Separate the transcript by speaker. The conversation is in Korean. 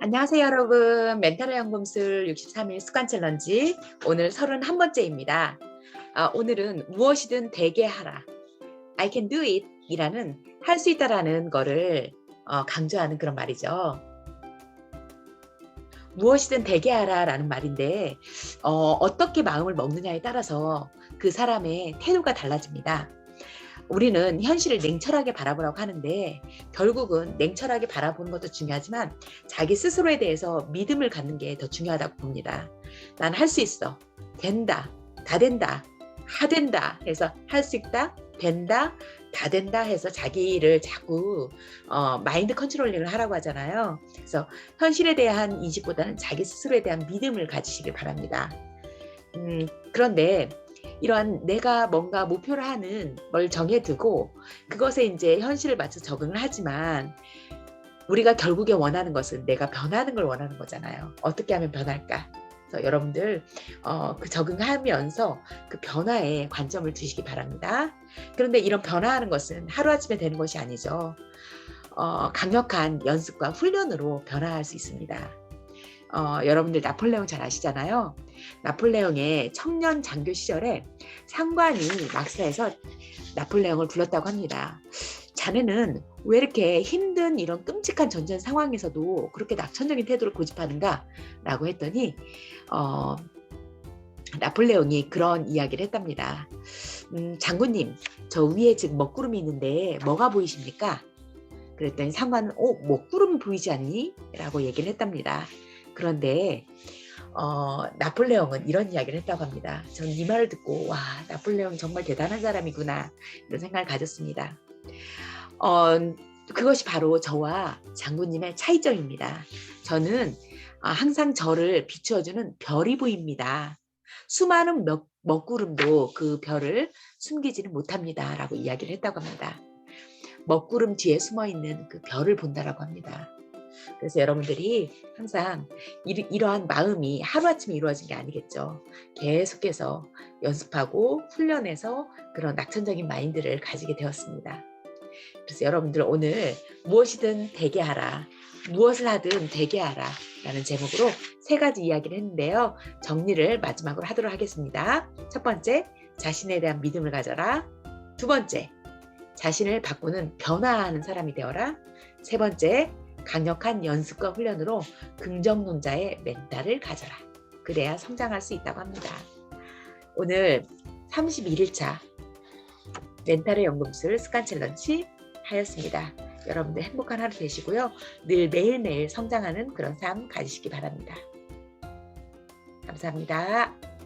Speaker 1: 안녕하세요 여러분. 멘탈의 연금술 63일 습관 챌린지 오늘 31번째입니다. 아, 오늘은 무엇이든 되게 하라. I can do it 이라는 할 수 있다라는 거를 어, 강조하는 그런 말이죠. 무엇이든 되게 하라 라는 말인데 어, 어떻게 마음을 먹느냐에 따라서 그 사람의 태도가 달라집니다 우리는 현실을 냉철하게 바라보라고 하는데 결국은 냉철하게 바라보는 것도 중요하지만 자기 스스로에 대해서 믿음을 갖는 게 더 중요하다고 봅니다. 난 할 수 있어. 된다. 다 된다. 하 된다 해서 할 수 있다. 된다. 다 된다 해서 자기를 자꾸 어, 마인드 컨트롤링을 하라고 하잖아요. 그래서 현실에 대한 인식보다는 자기 스스로에 대한 믿음을 가지시길 바랍니다. 음, 그런데 이러한 내가 뭔가 목표를 하는 걸 정해두고 그것에 이제 현실을 맞춰 적응을 하지만 우리가 결국에 원하는 것은 내가 변하는 걸 원하는 거잖아요. 어떻게 하면 변할까? 그래서 여러분들 어, 그 적응하면서 그 변화에 관점을 두시기 바랍니다. 그런데 이런 변화하는 것은 하루아침에 되는 것이 아니죠. 어, 강력한 연습과 훈련으로 변화할 수 있습니다. 어, 여러분들 나폴레옹 잘 아시잖아요. 나폴레옹의 청년 장교 시절에 상관이 막사에서 나폴레옹을 불렀다고 합니다. 자네는 왜 이렇게 힘든 이런 끔찍한 전쟁 상황에서도 그렇게 낙천적인 태도를 고집하는가? 라고 했더니, 어, 나폴레옹이 그런 이야기를 했답니다. 음, 장군님, 저 위에 지금 먹구름이 있는데 뭐가 보이십니까? 그랬더니 상관은, 어, 먹구름이 보이지 않니? 라고 얘기를 했답니다. 그런데 어, 나폴레옹은 이런 이야기를 했다고 합니다. 저는 이 말을 듣고 와 나폴레옹 정말 대단한 사람이구나 이런 생각을 가졌습니다. 어, 그것이 바로 저와 장군님의 차이점입니다. 저는 아, 항상 저를 비추어주는 별이 보입니다. 수많은 먹, 먹구름도 그 별을 숨기지는 못합니다. 라고 이야기를 했다고 합니다. 먹구름 뒤에 숨어 있는 그 별을 본다라고 합니다. 그래서 여러분들이 항상 이, 러한 마음이 하루아침에 이루어진 게 아니겠죠. 계속해서 연습하고 훈련해서 그런 낙천적인 마인드를 가지게 되었습니다. 그래서 여러분들 오늘 무엇이든 되게 하라. 무엇을 하든 되게 하라. 라는 제목으로 세 가지 이야기를 했는데요. 정리를 마지막으로 하도록 하겠습니다. 첫 번째, 자신에 대한 믿음을 가져라. 두 번째, 자신을 바꾸는 변화하는 사람이 되어라. 세 번째, 강력한 연습과 훈련으로 긍정론자의 멘탈을 가져라. 그래야 성장할 수 있다고 합니다. 오늘 31일차 멘탈의 연금술 습관 챌린지 하였습니다. 여러분들 행복한 하루 되시고요. 늘 매일매일 성장하는 그런 삶 가지시기 바랍니다. 감사합니다.